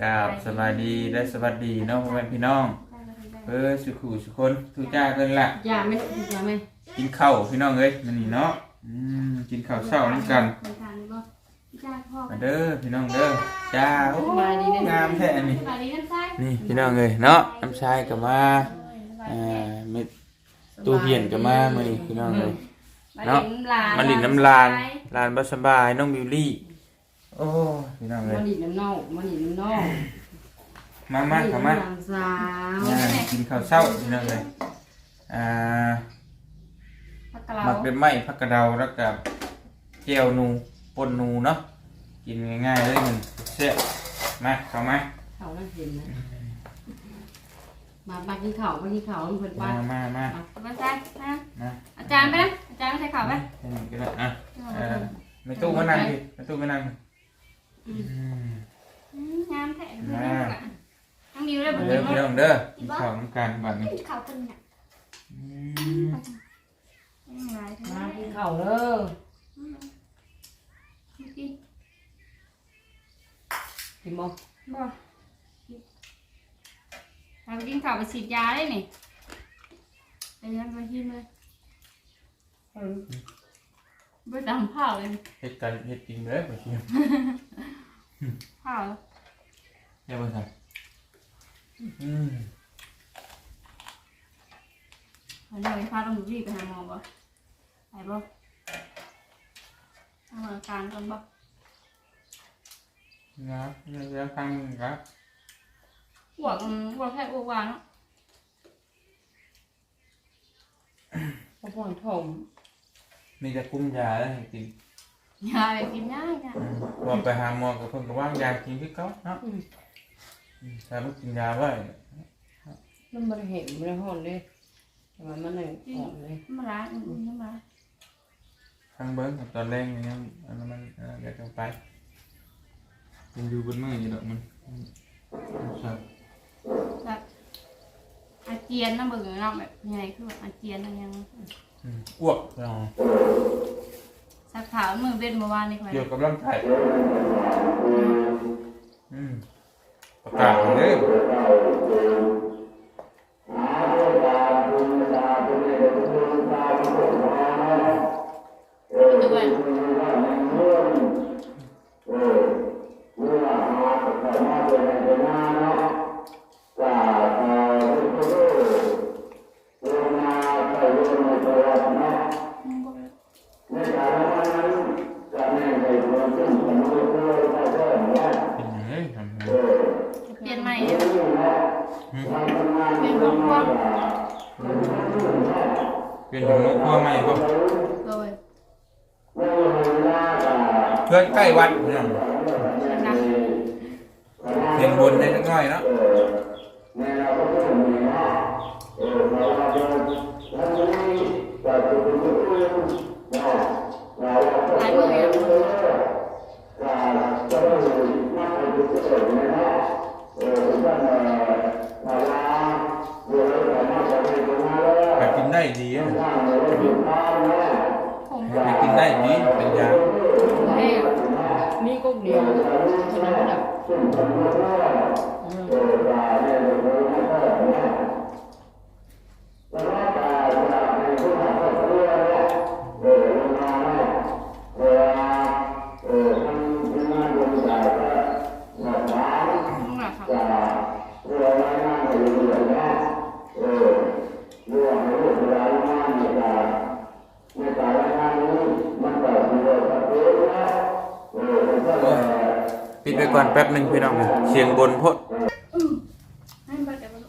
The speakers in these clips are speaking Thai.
กราบสวัสดีและสวัสดีเน้องพ่อแม่พี่น้องเออสุขุสุคนทุกจ้าเกินละอย่าไม่อย่าไม่กินข้าวพี่น้องเอ้ยมันนี่เนาะอืมกินข้าวเช้านี่กันทานบ่จ้าพ่อมาเด้อพี่น้องเด้อจ้าโอ้สบายดีเด้งามแท้อันนี้สวัสดีน้ำใสนี่พี่น้องเอ้ยเนาะน้ำชายก็มาอ่าเม็ดตู้เหียนก็มามื้อนี้พี่น้องเอ้ยเนาะมาลินน้ำลานลานบ่สบายน้องบิวลี่ โอ้พี่น้องเอ้มายดินน้ำเน่ามาดินน้ำเน่ามามาเข้ามาสาวอ่ากินข้าวเช้าพี่น้องเอ้ยอ่าผักกะเหลาหมักเป็นไม้ผักกระเดาแล้วกับแก้วนูปนนูเนาะกินง่ายๆเลยมันเสียมาเข้ามาเขาน่าเห็นนะมาปากินข้าวปากินข้าวมันเพิ่นมาป้ามามาเอาไปใส่นะมาอาจารย์ไปนะอาจารย์ไม่ใส่ข่าวไปให้มันก็ได้อะเออไม่ตู้มานั่งดิไม่ตู้มานั่งดิอืมอืม งามแท้เพื่อนลูกอะทั้งมิวได้บ่เด้กิอนพี่บ่น้องเด้อกินข้าวน้ำกันบัดนี้ข่าวเป็นน่ะอืมยังไงเธอมากินข้าวเด้อกินกินบ่บ่เราไปกินข่าวไปฉีดยาได้นี่ไปยันไปหิมเลยเออ ไปตามเผาเลยเฮ็ดกันเฮ็ดจริงเด้อบ่เชียวเผาอย่าเบิ่งครับอืมเดี๋ยวไปพาต้องรีบไปหาหมอบ่ไปบ่ทำอาการก่อนบ่นะเดี๋ยวฟังครับอ้วกอืมอ้วกแค่อ้วกหวานเนาะพ่อพ่อถม มีแต่กุมยาแล้วให้กินยาไปกินยาจ้ะอืมพอไปหาหมอกับเพิ่นก็ว่างยากินคือเก่าเนาะอืมถ้าบ่กินยาไว้มันบ่ได้เห็นบ่ได้ฮ้อนเลยแต่ว่ามันเลยอ่อนเลยน้ำร้ายอืมน้ำร้ายทางเบิ้งตอนแรกนี่ยังอันนั้นมันเออเดี๋ยวจะไปมันอยู่บนมืออยู่ดอกมันมันครับแบบอาเจียนน้ำเบิ่งเนาะแบบยังไงคือแบบอาเจียนอะไรยัง อืมอ้วกเราสักขาวมือเบ็ดเมื่อวานนี่ค่อยเกี่ยวกับร่างกายอืมประกาศเลยด้วย นได้สักหน่อยเนาะหลายมือเนี่ยแต่กินได้ดีอะผมแต่กินได้ดีเป็นยา แม่มีกุ๊กเดียวเท่านั้นแหล เลยเสียงบนพดให้ไปแต่ว่า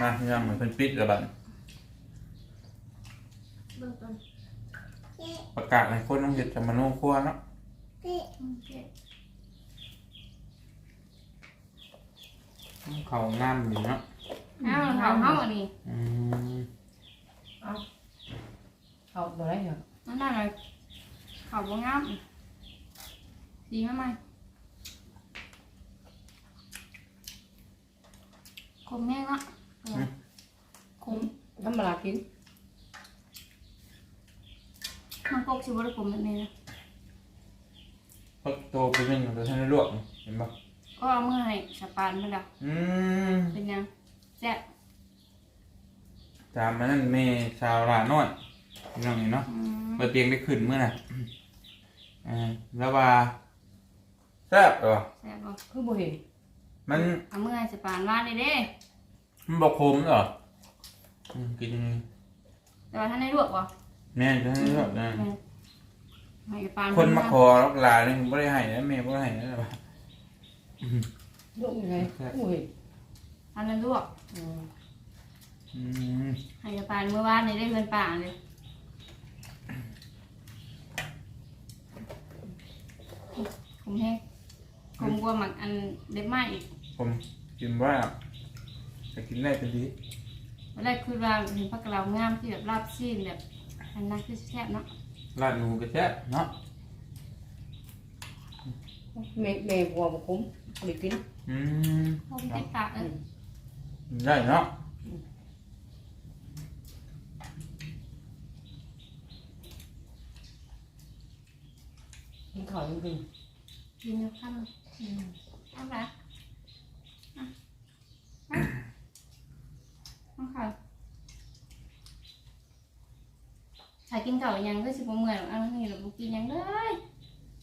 มาพี่น้องเพิ่นปิดแล้วบัดเบื้องต้นประกาศให้คนต้องเฮ็ดสมโนครัวเนาะโอเคเขางามอยู่เนาะเอาเขาเข้าอันนี้อืมเอาบ่ได้เหรอนั่นน่ะเลยเขาบ่งามดีมากไหม คมแม่งละคมธรรมดากินมันกกชิบะคมแบบนี้นะพวกโตไปเป็นตัวท่านลวกเห็นบ่อก็เอามือให้สปานมาแล้วอืมเป็นยังแซ่บตามมานั่นแม่ชาวลาน้อยพี่น้องนี่เนาะอืมเมื่อเตียงได้ขึ้นเมื่อน่ะอ่าแล้วว่าแซ่บเหรอแซ่บบ่คือบ่เห็น มันเอามือให้สปานว่าเลยเด้มันบอกขมเหรออืมกินยังไงแต่ว่าท่านได้ลวกบ่แม่จะให้ชอบนะแม่ให้สปานคนมาขอรับลาเนี่ยไม่ได้ให้นะแม่ไม่ได้ให้นะแต่ว่าลูกยังไงบ่เห็นท่านนั้นลวกอืมอืมให้สปานเมื่อวานนี่ได้เงินป่าเลยผมแห้งผมกลัวหมักอันเด็ดมากอีก ผมกินว่าจะกินได้เป็นดีวันแรกคือว่าเห็นพักเรางามที่แบบราบซีนแบบอันนั้นคือแซ่บเนาะลาดหนูกระแซ่บเนาะแม่แม่กลัวบ่คุ้มบ่ได้กินอืมผมติดปากเออได้เนาะกินข้าวจริงกินอยู่ข้ามๆอืมข้ามละอะอะน้องค่ะถ้ากินเก่า ยังก็สิบเมื่อยหรอกอันนี้เราบุกินยังเลย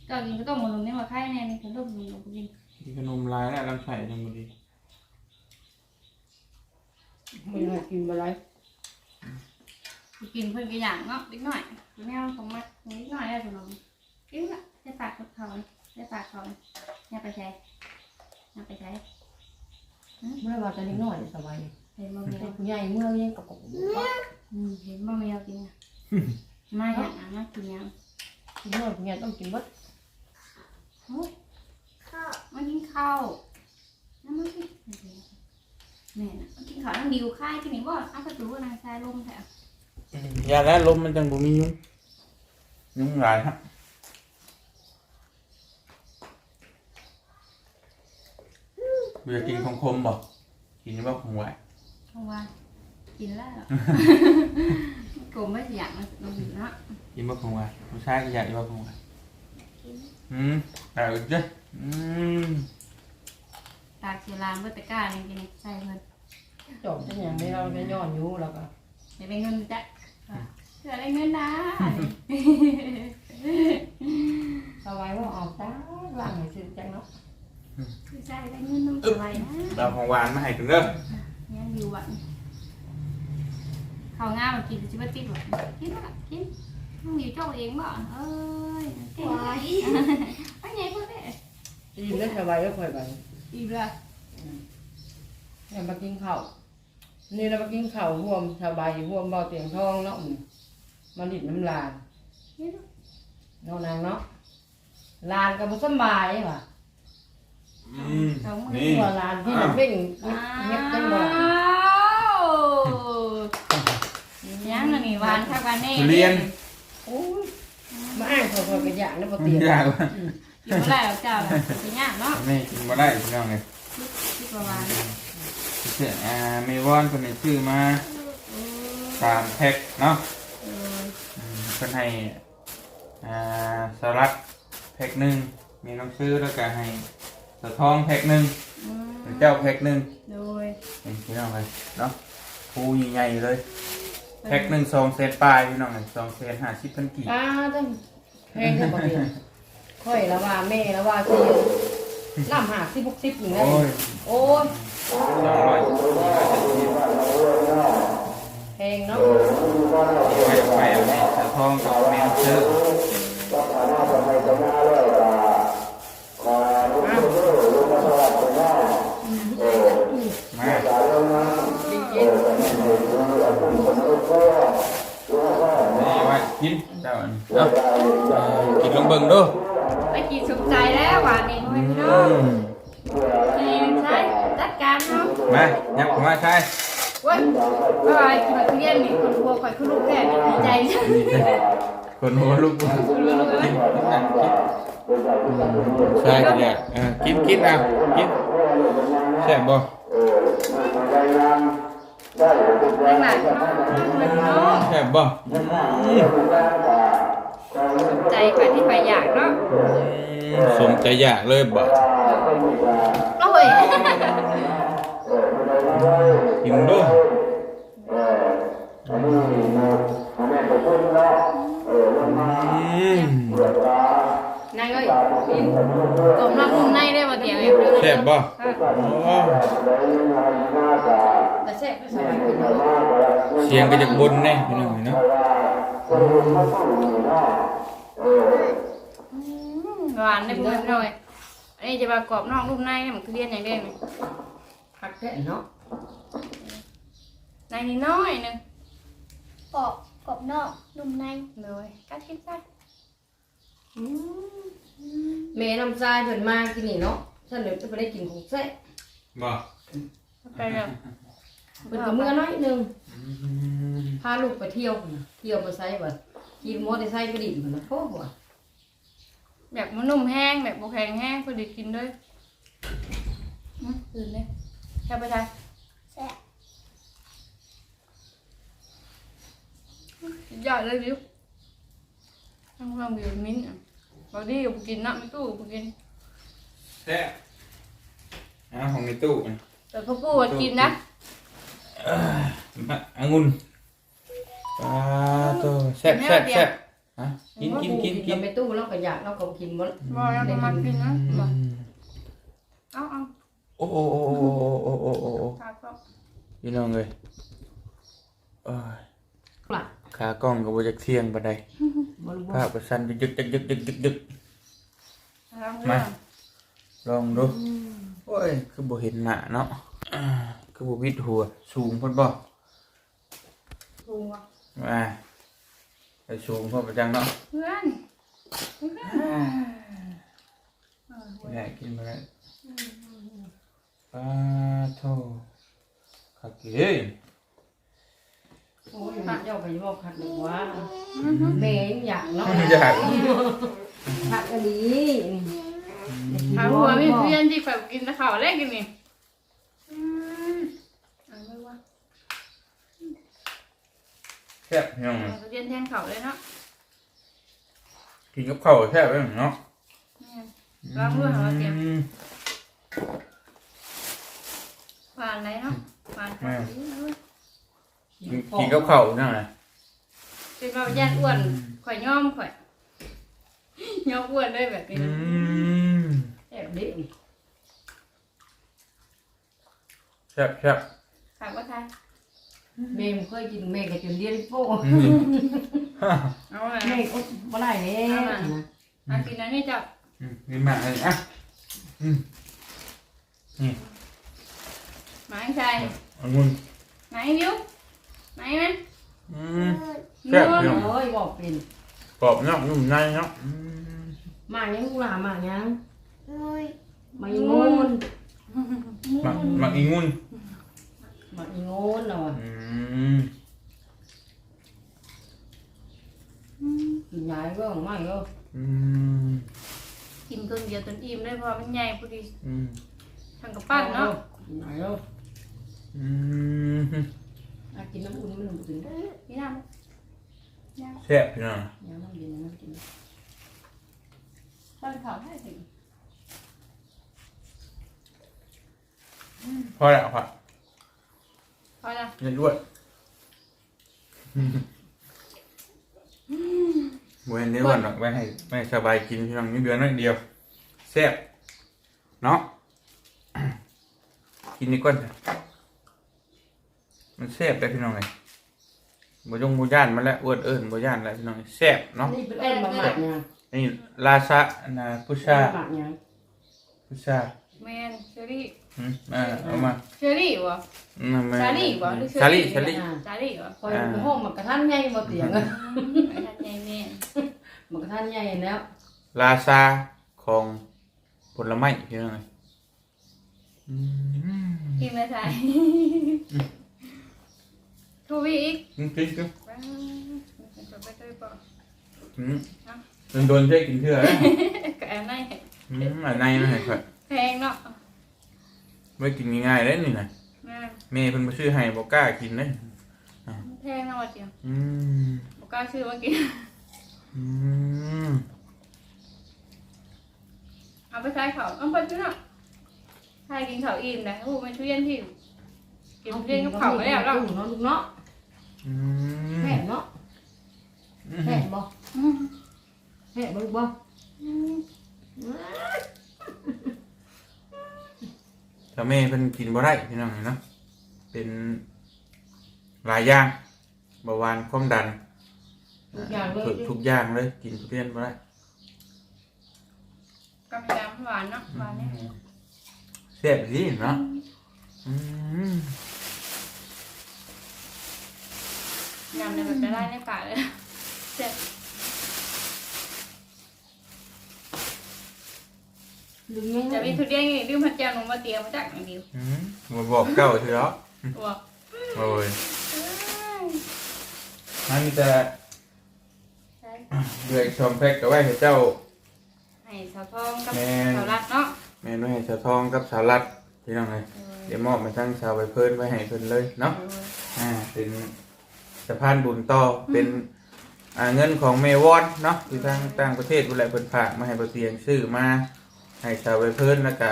เก่ากินก็ต้องหมดลมนี่มาไข่แน่นี่คือลูกมันเราบุกินกินขนมลายแล้วลำไส้ยังบ่ดีไม่ได้กินบ่ไรบุกินเพิ่นก็อย่างเนาะนิดหน่อยแมวของมันนิดหน่อยได้ขนมกินละได้ปากกับเขาได้ปากเขาเนี่ยไปใช้เนี่ยไปใช้ไม่ได้ว่าแต่เล็กน้อยสบายเห็นบ่แมแต่วผู้ใหญ่เมื่อยังกับกับอืมเห็นบ่แมวกินอะ มาอย่างอะมากินยังกินน้อยผู้ใหญ่ต้องกินเบิดโอ้ยข้าวมากินข้าวน้ำมันกินแม่น่ะมากินข้าวน้ำดิวค่ายกินนี่บ่อ้าวกระตูนางชายลมแท้ยาแล้วลมมันจังบ่มียุงยุงหลายฮะเบื่อกินของคมบ่กินว่าของหวานเพราะว่า กินแล้วกลมไม่อยากมันลงอยู่เนาะกินว่าของหวานผู้ชายก็อยากกินว่าของหวานอืมแต่อีกจ้ะอืมตากเสียลานเบตะก้านี่กินใส่เงินจบเป็นอย่างนี้เราจะย้อนอยู่แล้วก็เดี๋ยวไปเงินจ้ะเสือได้เงินนะสบายว่าออกจ้าว่างให้ซื้อจังเนาะคือใส่ได้เงินน้ำสบายนะเราของหวานมาให้กันเด้อยังอยู่วัน ข้าวง่ามากินจิบติดหรอกินละกินมึงอยู่เจ้าเองบ่เอ้ยเก่งอันไหนพูดได้กินได้สบายก็ค่อยไปอีกละอย่ามากินข้าวนี่เรามากินข้าวร่วมสบายร่วมเบาเตียงทองเนาะอืมมาดิดน้ำลานนี่เนาะนางเนาะลานก็บ่สำบายว่ะอืมนี่ตัวลานที่มันเพ่งเงียบจังบ่ล่ะยังอันนี้ห วานค่ะหวานแน่ทุเรียนโอ้ยมาอ้างเขาเขาก็อยากนะบ่เตียงยากว่ะกินบ่ได้หรอกเจ้าน่ะสิยากเนาะนี่กินมาได้พี่น้องเลยคิดว่าหวานเสียอ่าเมวอนคนนี้ซื้อมาสามแพ็คเนาะเอออืมเพิ่นให้อ่าสลัดแพ็คหนึ่งมีน้องซื้อแล้วก็ให้สะท้องแพ็คหนึ่งอืมเจ้าแพ็คหนึ่งโดยนี่พี่น้องเลยเนาะปูใหญ่ๆเลย แพ็คหนึ่งสองเซตปลายพี่น้องเลยสองเซตห้าสิบพันกี่อ้าตั้งเพลงจะบ่เตียงค่อยละว่าแม่ละว่าสิน้ำหาสิบหกสิบอยู่ไงโอ้ยโอ้ยสองร้อยเพลงเนาะไปไปอันนี้สะท้องกับเมนซื้ออ้าวมาจริงจริง นี่ไว้กินเจ้าอันนี้เนาะเอ่อกินลงเบิ่งดูไปกินสมใจแล้วหวานนี่พ่อแม่พี่น้องกินใช่จัดการเนาะมายับเข้ามาใช่เว้ยบ๊ายบายมาทุเรียนนี่คนกลัวข่อยขึ้นลูกแก่ดีใจจังคนหัวลูกกินกินอะกินใช่กินเนี่ยเออกินกินอะกินแซ่บบ่ หลายๆคนเนาะแซ่บบ่อืมใจข่อยที่ไปอยากเนาะสมใจอยากเลยบ่เโอ้ยกินดูอืมนายเอ้ยกินกลมรับมุมในได้บ่เตียงเอ้ยแซ่บบ่โอ้ แต่แซ่บก็สบายกินเนาะเสียงก็จากบนแน่พี่น้องเนาะหวานได้พูดหน่อยอันนี้จะมากรอบนอกรูปในเนี่ยมันคือเรียนอย่างเด่นผักแท้เนาะในนิดน้อยหนึงกรอบกรอบนอกนุ่มในเลยกัดกินซะแม่น้ำทรายเพิ่นมากินนี่เนาะฉันเดี๋ยวจะไปได้กินของแซ่บบ่ไปเลย เพิ่นก็เมื่อน้อยหนึงพาลูกไปเที่ยวพุ่นน่ะเที่ยวไปไสบ่กินมอเตอร์ไซค์ไปดินพุ่นน่ะโอ้โหแบบมันนุ่มแห้งแบบบกแข็งแห้งพอดีกินด้วยอืมตื่นเลยแค่ไปได้แซ่บยอดเลยวิวทั้งความวิวมิ้นท์อะบางทีก็บ่กินนะไม่ตู้ก็บ่กินแซ่บอ่าของในตู้อะแต่พ่อปู่ก็กินนะมา องุนปลาตัวแซ่บแซ่บแซ่บฮะกินกินกินกินไปตู้แล้วก็อยากแเราก็กินหมดบ่อยากมัากินนะเอาเอาโอ้โอ้โอ้โอ้โอ้โอ้โอ้พี่น้องเลยขากล้องกับบจักเที่ยงบันไดภาพประชันไปยึกยึกยึกยึกยึกยึกมาลองดูโอ้ยคือบ่เห็นหน้าเนาะ คือบ่วิดหัว สูงพุ่นบ่ปรุงว่ะมาไปสูงพุ่นประจังเนาะเพื่อนเพื่อนเออไม่ได้กินมาแล้วปลาโทขักเอ้ยโอ้ยเจ้าไปบ่คัดหนึ่งว่าแม่ยังอยากเนาะอยากคัดอันนี้เอาหัวมีเพื่อนที่แบบกินตะเขาเล็กกินนี่อืมเอาไม่ว่า แซ่บพี่น้องเอาเรียนแทนเขาเลยเนาะกินกับข้าวแซ่บเลยเนาะเนี่ยล้างด้วยเหรอเตรียมอืมหวานไหนเนาะหวานค่ะกินกินกับข้าวนั่นแหละเป็นแบบย่านอ้วนข่อยย่อมข่อยย่อมอ้วนได้แบบนี้อืนะมแอบเด็กแซ่บแซ่บถามว่าไทย แม่เคยกินแม่ก็จนเรียนโป้อืมฮ่าเอาอะไรแม่ก็บ่ได้แน่นะเอากินอันนี้จับอืมกินมากเลยอะอืมหมาใช่องุ่นไหนวิวไหนมันอืมแซ่บพี่น้องโอ้ยบอกเป็นกรอบเนาะนุ่มในเนาะอืมมายังกูลามายังนุยมาอีงูนมักมักอีงุ่น Mà ngon rồi. Chị nhảy quá không mày không กินเพิ่งเดียวจนอิ่มเลยเพราะว่ามันใหญ่พอดีทางกับปั้นเนาะ Nhảy không À chị nó buồn nó buồn tính นี่นะแซ่บพี่น้อง Nhà nó buồn nó buồn ปั้นเขาให้สิพอแล้วพอ พอละอย่าด้วยเว้นนี้วันหรอกไม่ให้ไม่ให้สบายกินพี่น้องนี่เดือนน้อยเดียวแซ่บเนาะกินนี่ก่อนเถอะมันแซ่บไปพี่น้องเลยบ่ยงบ่ย่านมาแล้วอ้วนเอิ้นบ่ย่านแล้วพี่น้องแซ่บเนาะนี่เป็นเอ็นมาหมักยังนี่ลาซะนะผู้ชาหมักยังผู้ชาแมนเชอรี่ อืมอ่าเอามาเชอรี่วะอืมมาซาลี่บ่หรือเชอซารี่ลี่ซาลี่ซาลี่วะคอยไปห้องหมักกระทันใหญ่บ่เตียงไม่ทันใจแม่หมักกระทันใหญ่แล้วลาซาของผลไม้พี่น้องเลยอืมกินไม่ใช่ทูวีอีกกินกินกินว้าวจะไปด้วยป่ะอืมโดนๆใช้กินเถื่อนะกะอันไหนอืมอันในนะค่อยแพงเนาะ ไม่กินง่ายๆเลยนี่นะแม่แม่เพิ่นมาซื้อให้บ่กล้ากินเลยแพงเนาะว่าเดียวอืมบอกกล้าชื่อว่ากิน อืมเอาไปใช้เขาเอาไปจุ๊เนาะถ้ากินข้าวอิ่มนะโอ้มันทุเรียนที่กินทุเรียนกับข้าวไม่ได้หรอกเนาะลูกเนาะอืมแม่เนาะแม่บ่อืมแม่บ่ลูกบ่อืม ถ้าแม่เพิ่นกินบ่ได้พี่น้องเนาะเป็นหลายอย่างเบาหวานความดันทุกอย่างเลย ทุกทุกอย่างเลยกินทุเรียนบ่ได้ก็มีน้ำหวานเนาะหวานเนี่ยแซ่บดีเนาะอืมยำในแบบจะได้ในปากเลยเสร็จ ดึงแม่จะมีทุเรียนอีกดื้อพันเจ้าหนูมาเตรียมมาจากอย่างเดียวอืมบ่บอกเจ้าทีแล้วตัวโอ้ยมันมีแต่ใช่เดือยชมแพ็กก็ไว้ให้เจ้า ให้สาวทองกับแม่ สาวรัดเนาะแม่นไว้ให้ชาวทองกับชาวรัดพี่น้องเลยเดี๋ยวมอบมาทั้งชาวไปเพิ่นไว้ให้เพิ่นเลยเนาะอ่าเป็นสะพานบุญต่อเป็นอ่าเงินของเมวอนเนาะที่ทางต่างประเทศเวลาเพิ่นฝากมาให้บ่เตียงซื้อมา ให้ชาวไปเพิ่นแล้วก็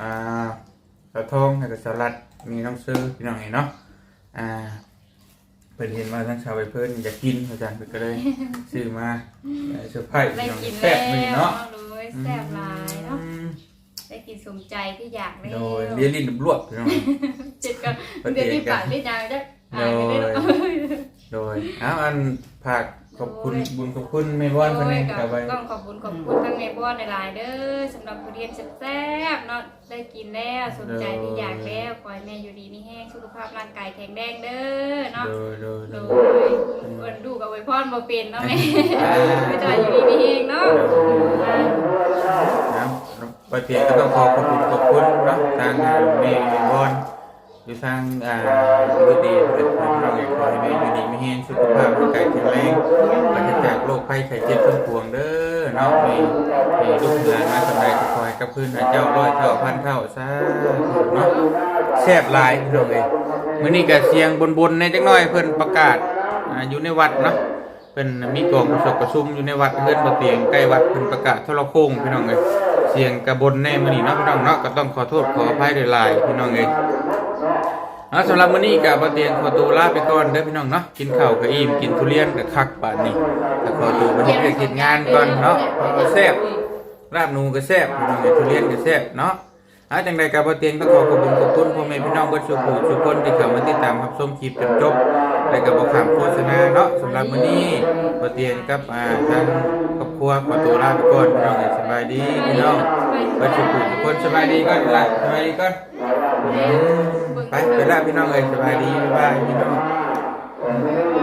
อ่าสาวทองแล้วก็สาวรัดมีน้องซื้อพี่น้องนี่เนาะอ่าเพิ่นเห็นว่าทั้งชาวไปเพิ่นอยากกินอาจารย์เพิ่นก็เลยซื้อมาเอ่อเซอร์ไพรส์ได้พี่น้องกินแซ่แล้บมื้อนี้วเนาะเลยแซ่บหลายเนาะอืมได้กินสมใจที่อยากเลยโดยเลียลิ้นรวบพี่น้องจิตกันเดี๋ยวที่ปากที่ยางจะอ่านกันได้หรอโดย เอาอันฝาก ขอบคุณบุญขอบคุณเมวอนเพิ่นโอ้เอยงกักับบไว้ต้องขอบคุณขอบคุณทั้งในบ้านในลายๆเด้อสำหรับทุเรียนแซ่บๆเนาะได้กินแล้วสนใจที่อยากแล้วขอให้แม่อยู่ดีมีแห้งสุขภาพร่างกายแข็งแรงเด้อเนาะโดยโดยโดโดยยเอิ้นดูกับไว้พรบ่เป็นเนาะแม่ไม่ได้อยู่ดีมีแห้งเนาะนะปฏิเก็ต้องขอขอบคุณขอบคุณเนาะทางอ่าเมย์บอล อยู่ทางอ่าดูดีผลิตภัณฑ์เราองขอให้เมย์อยู่ดีไม่แห้งสุขภาพร่างกายแข็งแรงปราศจากโรคภัยไข้เจ็บทั้งปวงเด้อเนาะเมย์เมย์ลูกหลานมาสำเร็จคอยกับพื้นห้เจ้าร้อยเท่าพันเท่าซาธุเนาะแซ่บหลายพี่น้องเอ้ยมื้อนี้ก็เสียงบนๆในจักหน่อยเพิ่นประกาศอ่าอยู่ในวัดเนาะเป็นมีกองประสบประชุมอยู่ในวัดเพื่อนบ่เตียงใกล้วัดเพิ่นประกาศทรโคงพี่น้องเอ้ยเสียงกระบนแน่มื้อนี้เนาะพี่น้องเนาะก็ต้องขอโทษขออภัยด้วยหลายพี่น้องเอ้ย เนาะสำหรับมื้อนี้ก็บ่เตียงขอตัวลาไปก่อนเด้อพี่น้องเนาะกินข้าวก็อิ่มกินทุเรียนก็คักปานนี้ก็ขอตัวไปเฮ็ดเวียกเฮ็ดงานก่อนเนาะเพราะว่าแซ่บลาบหนูก็แซ่บพี่น้องเอ้ยทุเรียนก็แซ่บเนาะอาจังใดก็บ่เตียงต้องขอขอบคุณขอบคุณพ่อแม่พี่น้องเบิดทุกผู้ทุกคนที่เข้ามาติดตามรับชมคลิปจนจบและก็บอกคำโฆษณาเนาะสำหรับมื้อนี้บ่เตียงกับอ่าทางครอบครัวขอตัวลาไปก่อนพี่น้องสบายดีพี่น้องไปสุขทุกคนสบายดีก่อนล่ะสบายดีก่อน ไปไปลาพี่น้องเลยสบายดีบ๊ายบายพี่น้อง